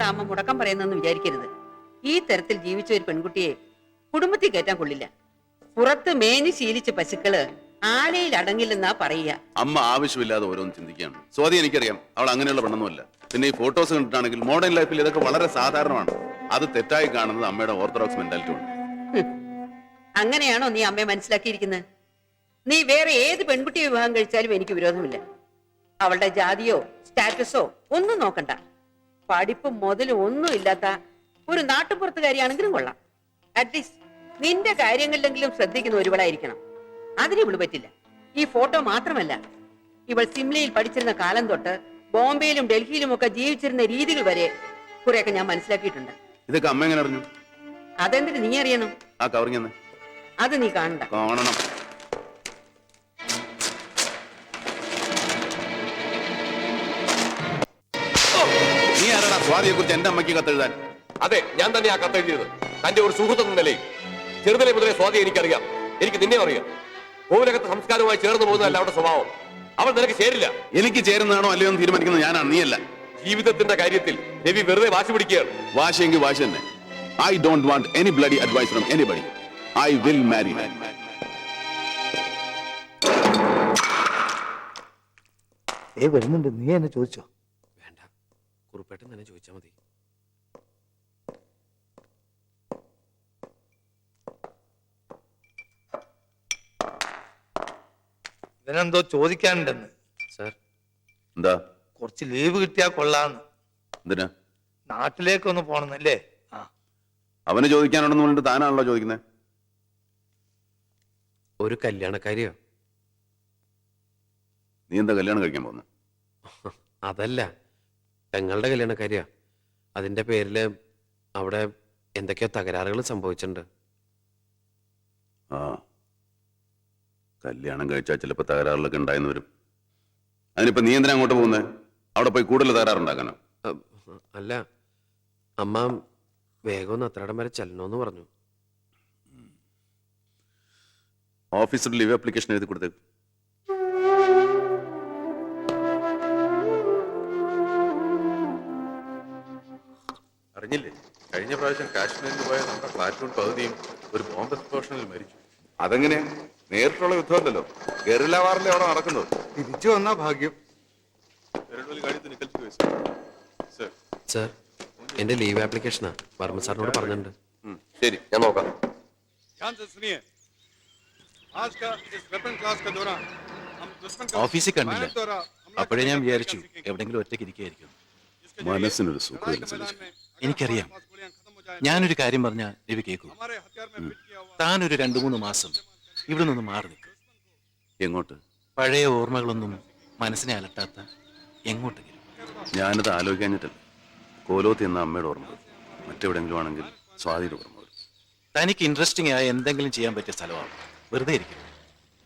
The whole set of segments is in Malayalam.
ആയതുകൊണ്ട് അമ്മ മുടക്കം പറയുന്നെന്ന് വിചാരിക്കരുത്. ഈ തരത്തിൽ ജീവിച്ച ഒരു പെൺകുട്ടിയെ കുടുംബത്തിൽ കയറ്റാൻ കൊള്ളില്ല. പുറത്ത് മേനി ശീലിച്ച പശുക്കൾ ആലയിൽ അടങ്ങില്ലെന്നാ പറയുക. അമ്മ ആവശ്യമില്ലാതെ ഓരോന്ന് ചിന്തിക്കുകയാണ്. സ്വാതി എനിക്കറിയാം. അവൾ അങ്ങനെയുള്ള പെണ്ണൊന്നുമല്ല. പിന്നെ ഈ ഫോട്ടോസ് കണ്ടിട്ടാണെങ്കിൽ മോഡേൺ ലൈഫിൽ ഇതൊക്കെ വളരെ സാധാരണമാണ്. അത് തെറ്റായി കാണുന്നത് അമ്മയുടെ ഓർത്തഡോക്സ് മെന്റാലിറ്റി ഉണ്ട് അങ്ങനെയാണോ നീ അമ്മയെ മനസ്സിലാക്കിയിരിക്കുന്നത്? നീ വേറെ ഏത് പെൺകുട്ടി വിവാഹം കഴിച്ചാലും എനിക്ക് വിരോധമില്ല. അവളുടെ ജാതിയോ സ്റ്റാറ്റസോ ഒന്നും നോക്കണ്ട. പഠിപ്പും മുതലും ഒന്നും ഇല്ലാത്ത ഒരു നാട്ടുപുറത്തുകാരിയാണെങ്കിലും കൊള്ളാം. അറ്റ്ലീസ്റ്റ് നിന്റെ കാര്യങ്ങളിലെങ്കിലും ശ്രദ്ധിക്കുന്ന ഒരുവളായിരിക്കണം. അതിന് ഇവൾ പറ്റില്ല. ഈ ഫോട്ടോ മാത്രമല്ല ഇവൾ സിംലയിൽ പഠിച്ചിരുന്ന കാലം തൊട്ട് ബോംബെയിലും ഡൽഹിയിലും ഒക്കെ ജീവിച്ചിരുന്ന രീതികൾ വരെ കുറെയൊക്കെ ഞാൻ മനസ്സിലാക്കിയിട്ടുണ്ട്. ഇതൊക്കെ അമ്മ എങ്ങനെ അറിഞ്ഞു? അതെന്തിന് നീ അറിയണം? ആ കവറിങ് അത് നീ കാണണ്ട. കാണണം. ആരാടാ സ്വാതിയെ കുറിച്ച് എന്റെ അമ്മയ്ക്ക് കത്തെഴുതാൻ. അതെ ഞാൻ തന്നെ ആ കത്തെഴുതിയത്. തന്റെ ഒരു സുഹൃത്ത് നിലയിൽ. ചെറുതലെ മുതലേ സ്വാതി എനിക്കറിയാം. എനിക്ക് നിന്നെ അറിയാം. കോവിലകത്ത് സംസ്കാരവുമായി ചേർന്ന് പോകുന്നതല്ല അവരുടെ സ്വഭാവം. അവൾ നിനക്ക് ചേരില്ല. എനിക്ക് ചേരുന്നതാണോ അല്ലയോ എന്ന് തീരുമാനിക്കുന്നത് ഞാനാണ് നീയല്ല ജീവിതത്തിന്റെ കാര്യത്തിൽ രവി വെറുതെ വാശി പിടിക്കുകയാണ്. വാശിയെങ്കിൽ വാശി തന്നെ. I don't want any bloody advice from anybody I will marry a വരുന്നുണ്ട്. നീ എന്നെ ചോദിച്ചോ? കുറുപ്പേട്ടൻ തന്നെ ചോദിച്ചാൽ മതി. ഇവനെന്തോ ചോദിക്കാനുണ്ടെന്ന്. സാർ. എന്താ? കുറച്ച് ലീവ് കിട്ടിയാ കൊള്ളാന്ന്. എന്തിനാ? നാട്ടിലേക്കൊന്ന് പോണെന്നല്ലേ? ആ. അവന് ചോദിക്കാനുണ്ടെന്ന് പറഞ്ഞിട്ട് താനാണല്ലോ ചോദിക്കുന്നത് ഒരു കല്യാണക്കാരിയോ? നീ എന്താ കല്യാണം കഴിക്കാൻ പോകുന്നത് അതല്ല. പെങ്ങളുടെ കാര്യ. അതിന്റെ പേരിൽ അവിടെ എന്തൊക്കെയോ തകരാറുകൾ സംഭവിച്ചിട്ടുണ്ട്. ആ. കല്യാണം കഴിച്ചാൽ ചിലപ്പോൾ തകരാറിലൊക്കെ ഉണ്ടായെന്ന് വരും. അതിനിപ്പോ നീ എന്തിനാ അങ്ങോട്ട് പോകുന്നത് അവിടെ പോയി കൂടുതൽ തകരാറുണ്ടാക്കാനോ? അല്ല അമ്മ വേഗം ഒന്ന് അത്രയിടം വരെ ചെല്ലണമെന്ന് പറഞ്ഞു. ഓഫീസിൽ ലീവ് ആപ്ലിക്കേഷൻ എഴുതി കൊടുത്തേക്ക്. അറിഞ്ഞില്ലേ? കഴിഞ്ഞ പ്രാവശ്യം കാശ്മീരിൽ പോയ നമ്മുടെ പ്ലാറ്റൂൺ പകുതിയും ഒരു ബോംബ് എക്സ്പ്ലോഷനിൽ മരിച്ചു. അതെങ്ങനെ? നേരിട്ടുള്ള യുദ്ധമല്ലല്ലോ. ഗറില്ല വാറിലെ അവിടെ നടക്കുന്നത്. തിരിച്ചു വന്നാ ഭാഗ്യം. സർ. എന്റെ ലീവ് ആപ്ലിക്കേഷനാ. വർമ്മ സാറിനോട് പറഞ്ഞിട്ടുണ്ട്. ശരി ഞാൻ നോക്കാം. ഓഫീസിൽ കണ്ടില്ല. അപ്പോഴേ ഞാൻ വിചാരിച്ചു എവിടെങ്കിലും ഒറ്റയ്ക്ക് ഇരിക്കുകയായിരിക്കും മനസ്സിനൊരു സുഖമില്ല എനിക്കറിയാം. ഞാനൊരു കാര്യം പറഞ്ഞ രവി കേൾക്കും താനൊരു രണ്ടു മൂന്ന് മാസം ഇവിടെ നിന്ന് മാറി നിൽക്കും. എങ്ങോട്ട്? പഴയ ഓർമ്മകളൊന്നും മനസ്സിനെ അലട്ടാത്ത എങ്ങോട്ടെങ്കിലും ഞാനത് ആലോചിക്കാഞ്ഞിട്ടല്ല. കോലോത്ത് എന്ന അമ്മയുടെ ഓർമ്മ. മറ്റെവിടെങ്കിലും ആണെങ്കിൽ സ്വാതിയുടെ ഓർമ്മ തനിക്ക് ഇൻട്രസ്റ്റിംഗ് ആയ എന്തെങ്കിലും ചെയ്യാൻ പറ്റിയ സ്ഥലമാണ്. വെറുതെ ഇരിക്കും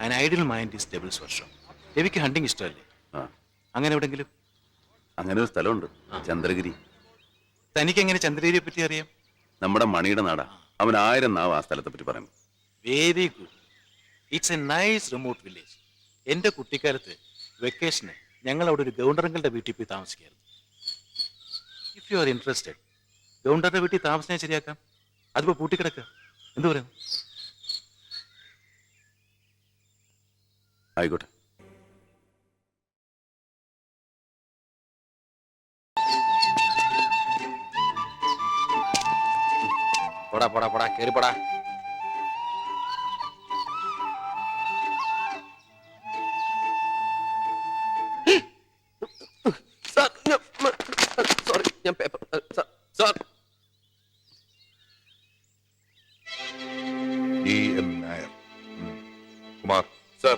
an ideal mind is devil's വർഷം രവിക്ക് ഹണ്ടിങ് ഇഷ്ടമല്ലേ? അങ്ങനെ എവിടെങ്കിലും? അങ്ങനെ ഒരു സ്ഥലമുണ്ട്. ചന്ദ്രഗിരി. തനിക്ക് എങ്ങനെ ചന്ദ്രഗിരിയെ പറ്റി അറിയാം? നമ്മുടെ മണിയുടെ നാടാ. അവൻ ആയിരം നാവ് ആ സ്ഥലത്തെ പറ്റി പറയും very good it's a nice remote village എന്റെ കുട്ടിക്കാലത്ത് വെക്കേഷന് ഞങ്ങൾ അവിടെ ഒരു ഗൗണ്ടറങ്ങളുടെ വീട്ടിൽ പോയി താമസിക്കായിരുന്നു ഇഫ് യു ആർ ഇൻട്രസ്റ്റഡ് ഗൗണ്ടറുടെ വീട്ടിൽ താമസിക്കാൻ ശരിയാക്കാം. അതിപ്പോ പൂട്ടിക്കിടക്കുക എന്തു പറയുന്നു ആയിക്കോട്ടെ. പോടാ പോടാ പോടാ കേറി സോറി ഞാൻ paper sir sir. E M Nair. Kumar sir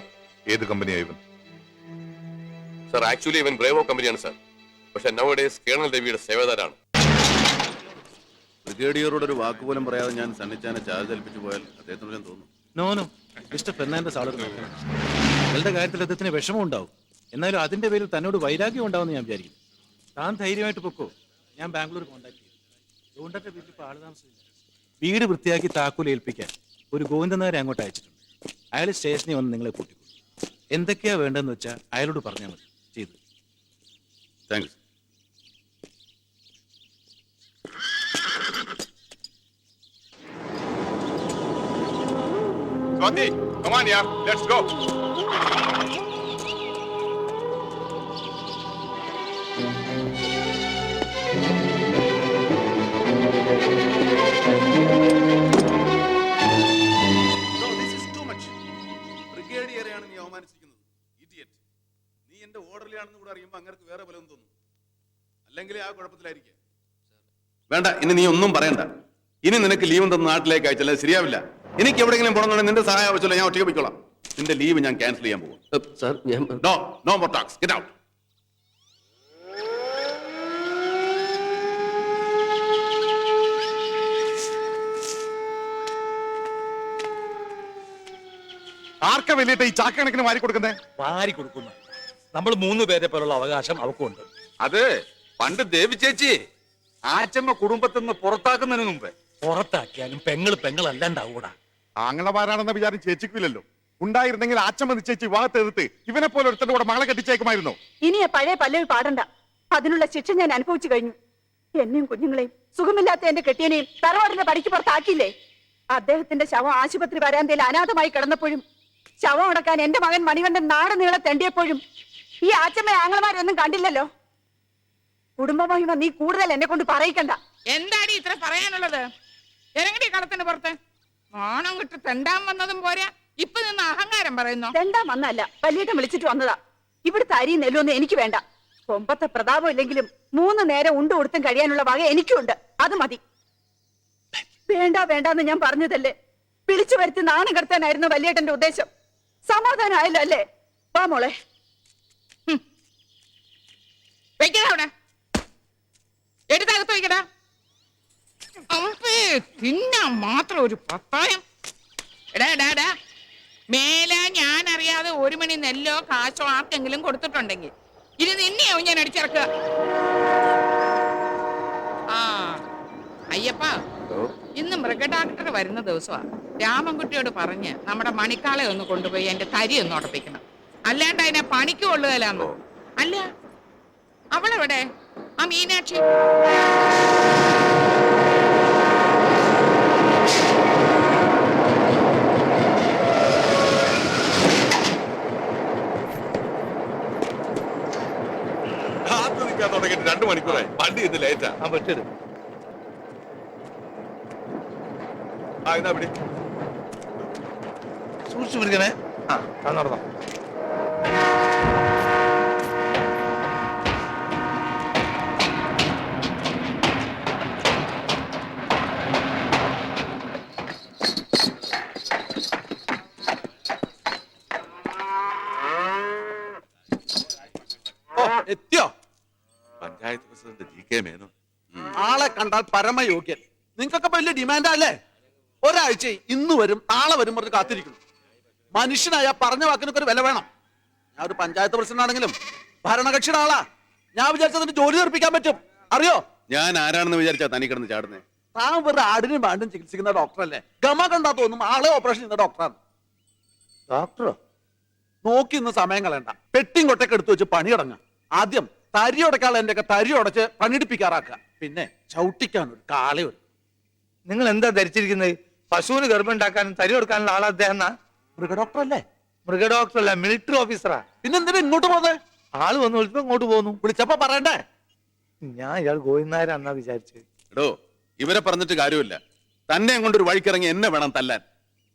ഏത് കമ്പനിയാ ഇവൻ? സർ ആക്ച്വലി ഇവൻ ബ്രേവോ കമ്പനിയാണ് സർ. പക്ഷെ നവ ഡേസ് കേണൽ രവിയുടെ സേവദാരാണ് ബ്രിഗേഡിയറോട് ഒരു വാക്ക് പോലും പറയാതെ ഞാൻ സണ്ണിച്ചാനെ ചാർജ് ഏൽപ്പിച്ചു പോയാൽ അദ്ദേഹത്തിന് ഞാൻ തോന്നുന്നു നോ നോ മിസ്റ്റർ ഫെർണാണ്ടസ് ആളൊരു നിങ്ങളുടെ കാര്യത്തിൽ അദ്ദേഹത്തിന് വിഷമം ഉണ്ടാവും. എന്നാലും അതിന്റെ പേരിൽ തന്നോട് വൈരാഗ്യം ഉണ്ടാവുമെന്ന് ഞാൻ വിചാരിക്കും. താൻ ധൈര്യമായിട്ട് പൊക്കോ. ഞാൻ ബാംഗ്ലൂർ കോൺടാക്ട് ചെയ്തു ഗോണ്ടന്റെ വീട്ടിൽ ഇപ്പോൾ ആൾ താമസമില്ല വീട് വൃത്തിയാക്കി താക്കോൽ ഏൽപ്പിക്കാൻ ഒരു ഗോവിന്ദനാരെ അങ്ങോട്ട് അയച്ചിട്ടുണ്ട്. അയാൾ സ്റ്റേഷനിൽ വന്ന് നിങ്ങളെ കൂട്ടിക്കൊള്ളു എന്തൊക്കെയാ വേണ്ടതെന്ന് വെച്ചാൽ അയാളോട് പറഞ്ഞാൽ മതി. ചെയ്തു. Thanks Swati, come on, yeah, let's go. No, this is too much. ബ്രിഗേഡിയറെയാണ് നീ അവമാനിച്ചിരിക്കുന്നത്. ഇഡിയറ്റ് നീ എന്റെ ഓർഡർലി ആണെന്ന് കൂടെ അറിയുമ്പോൾ അങ്ങനെ വേറെ ബലം തോന്നും. അല്ലെങ്കിൽ ആ കുഴപ്പത്തിലായിരിക്കും. വേണ്ട ഇനി നീ ഒന്നും പറയണ്ട. ഇനി നിനക്ക് ലീവ് തന്ന നാട്ടിലേക്ക് അയച്ചാൽ ശരിയാവില്ല. എനിക്ക് എവിടെയെങ്കിലും പോകണമെന്നുണ്ടെങ്കിൽ നിന്റെ സഹായം ആവശ്യമില്ല ഞാൻ ഒറ്റയ്ക്ക് പോയിക്കോളാം. നിന്റെ ലീവ് ഞാൻ ക്യാൻസൽ ചെയ്യാൻ പോകും സാർ ഞാൻ no no more tax get out ആർക്ക വലിയിട്ട് ഈ ചാക്കണക്കിന് വാരി കൊടുക്കുന്നേ? വാരി കൊടുക്കുന്നു. നമ്മൾ മൂന്ന് പേരെ പോലുള്ള അവകാശം അവക്കുണ്ട് അത് പണ്ട് ദേവി ചേച്ചി ആച്ചമ്മ കുടുംബത്തിൽ നിന്ന് പുറത്താക്കുന്നതിന് മുമ്പ്. പുറത്താക്കിയാലും പെങ്ങൾ പെങ്ങളല്ലാണ്ടാവൂടാ. ആങ്ങളമാരാണെന്ന വിചാരം ചേച്ചിക്കില്ലല്ലോ. ഉണ്ടായിരുന്നെങ്കിൽ ആച്ചമ്മ ചേച്ചി വിവാഹത്തെ എതിർത്ത് ഇവനെ പോലെ ഒരുത്തന്റെ കൂടെ മകളെ കെട്ടിച്ചേക്കുമായിരുന്നു ഇനിയെ പഴയ പല്ലവി പാടണ്ട. അതിനുള്ള ശിക്ഷ ഞാൻ അനുഭവിച്ചു കഴിഞ്ഞു. എന്നെയും കുഞ്ഞുങ്ങളെയും സുഖമില്ലാത്ത എന്റെ കെട്ടിയനെയും തറവാടിന്റെ പടിക്ക് പുറത്താക്കിയില്ലേ? അദ്ദേഹത്തിന്റെ ശവം ആശുപത്രി വരാന്തയിൽ അനാഥമായി കിടന്നപ്പോഴും ശവം അടക്കാൻ എന്റെ മകൻ മണികണ്ഠൻ നാട് നീളെ തെണ്ടിയപ്പോഴും ഈ ആച്ചമ്മ ആങ്ങളമാരൊന്നും കണ്ടില്ലല്ലോ. കുടുംബമഹിമ നീ കൂടുതൽ എന്നെ കൊണ്ട് പറയിക്കണ്ട. എന്താണ് ഇത്ര പറയാനുള്ളത്? കളത്തിന് പുറത്ത്? ഓണം കിട്ട് തെണ്ടാൻ വന്നതും പോരാ. ഇപ്പൊ നിന്ന് അഹങ്കാരം പറയുന്നു? രണ്ടാം വന്നല്ല വലിയേട്ടൻ വിളിച്ചിട്ട് വന്നതാ. ഇവിടുത്തെ അരി നെല്ലൊന്നും എനിക്ക് വേണ്ട. കൊമ്പത്തെ പ്രതാപം ഇല്ലെങ്കിലും മൂന്ന് നേരം ഉണ്ട് കൊടുത്തും കഴിയാനുള്ള വക എനിക്കുണ്ട്. അത് മതി. വേണ്ട വേണ്ടാന്ന് ഞാൻ പറഞ്ഞതല്ലേ? വിളിച്ചു വരുത്തി നാണം കടത്താനായിരുന്നു വലിയേട്ടന്റെ ഉദ്ദേശം. സമാധാനമായല്ലോ അല്ലേ? വാ മോളെ. വെക്കടാ അവിടെ. എടുത്തകത്ത് വെക്കടാ. അമ്പേ തിന്നാൻ മാത്രം ഒരു പത്തായം എടാ എടാ എടാ. മേലെ ഞാൻ അറിയാതെ ഒരു മണി നെല്ലോ കാശോ ആർക്കെങ്കിലും കൊടുത്തിട്ടുണ്ടെങ്കിൽ. ഇനി നിന്നെയാവും ഞാൻ അടിച്ചിറക്കുക. ആ അയ്യപ്പ. ഇന്ന് മൃഗഡാക്ടർ വരുന്ന ദിവസമാ രാമൻകുട്ടിയോട് പറഞ്ഞ് നമ്മുടെ മണിക്കാളെ ഒന്ന് കൊണ്ടുപോയി എന്റെ തരി ഒന്ന് ഉടപ്പിക്കണം അല്ലാണ്ട് അതിനെ പണിക്ക് കൊള്ളുകയല്ലാന്നോ. അല്ല അവളെവിടെ? ആ മീനാക്ഷി. കാത്തു നിൽക്കാൻ തുടങ്ങിയിട്ട് രണ്ടു മണിക്കൂറായി. വണ്ടി ഇന്ന് ലേറ്റാ ആ. പറ്റരുത് ആ ഇതാ പിടി. സൂക്ഷിച്ചു പിടിക്കണേ. ആ നടന്നോ എത്തിയോ panchayat president G K Menon ആളെ കണ്ടാൽ പരമയോഗ്യൻ. നിങ്ങൾക്കൊക്കെ വലിയ ഡിമാൻഡാ അല്ലേ? ഒരാഴ്ച ഇന്ന് വരും നാളെ വരും പറഞ്ഞ് കാത്തിരിക്കുന്നു. മനുഷ്യനായ പറഞ്ഞ വാക്കിനൊക്കെ ഒരു വില വേണം. ഞാൻ ഒരു പഞ്ചായത്ത് പ്രസിഡന്റ് ആണെങ്കിലും ഭരണകക്ഷിയുടെ ആളാ. ഞാൻ വിചാരിച്ചതിന് ജോലി തീർപ്പിക്കാൻ പറ്റും. അറിയോ? ഞാൻ ആരാണെന്ന് വിചാരിച്ചാ തനി കിടന്ന് ചാടുന്നേ. താൻ വെറുതെ ആടിനും പാണ്ടും ചികിത്സിക്കുന്ന ഡോക്ടറല്ലേ? ഗമ കണ്ടാ തോന്നും ആളെ ഓപ്പറേഷൻ ചെയ്യുന്ന ഡോക്ടറാണ്. ഡോക്ടറോ? നോക്കി ഇന്ന് സമയം കളയണ്ട. പെട്ടിയും കൊട്ടൊക്കെ എടുത്തു വെച്ച് പണി കിടങ്ങാം ആദ്യം തരി ഉടക്കാൾ എന്റെ ഒക്കെ തരി ഉടച്ച് പണിയെടുപ്പിക്കാറാക്കുക. പിന്നെ ചവിട്ടിക്കാൻ ഒരു കാളയൊരു നിങ്ങൾ എന്താ ധരിച്ചിരിക്കുന്നത്? പശുവിന് ഗർഭം ഉണ്ടാക്കാനും തരി കൊടുക്കാനുള്ള ആളാ അദ്ദേഹം എന്നാ? മൃഗഡോക്ടർ അല്ലേ മൃഗ ഡോക്ടറല്ല മിലിറ്ററി ഓഫീസറാ. പിന്നെന്തിനാ ഇങ്ങോട്ട് പോകുന്നത് ആൾ വന്ന് വിളിച്ചപ്പോ ഇങ്ങോട്ട് പോന്നു. വിളിച്ചപ്പോ പറയണ്ടേ? ഞാൻ ഇയാൾ ഗോവിന്ദനായരാന്നാ വിചാരിച്ചത്. എടോ ഇവരെ പറഞ്ഞിട്ട് കാര്യമില്ല. തന്നെ കൊണ്ട് ഒരു വഴിക്കിറങ്ങി എന്നെ വേണം തല്ലാൻ.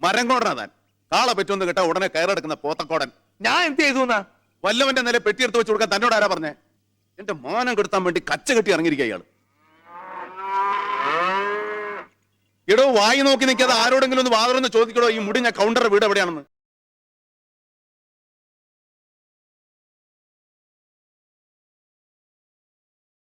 മരം കോടനാ താൻ. കാളെ പറ്റുമെന്ന് കേട്ടാ ഉടനെ കയറെടുക്കുന്ന പോത്തക്കോടൻ. ഞാൻ എന്ത് ചെയ്തു വല്ലവന്റെ നില പെട്ടിയെടുത്ത് വെച്ച് കൊടുക്കാൻ തന്നോട് ആരാ പറഞ്ഞേ? എന്റെ മാനം കെടുത്താൻ വേണ്ടി കച്ച കെട്ടി ഇറങ്ങിയിരിക്കുക ഇയാൾ. എടോ വായി നോക്കി നിൽക്കാതെ ആരോടെങ്കിലും ഒന്ന് വാതറൊന്ന് ചോദിക്കടോ? ഈ മുടി ഞാൻ കൗണ്ടർ വീട് എവിടെയാണെന്ന്?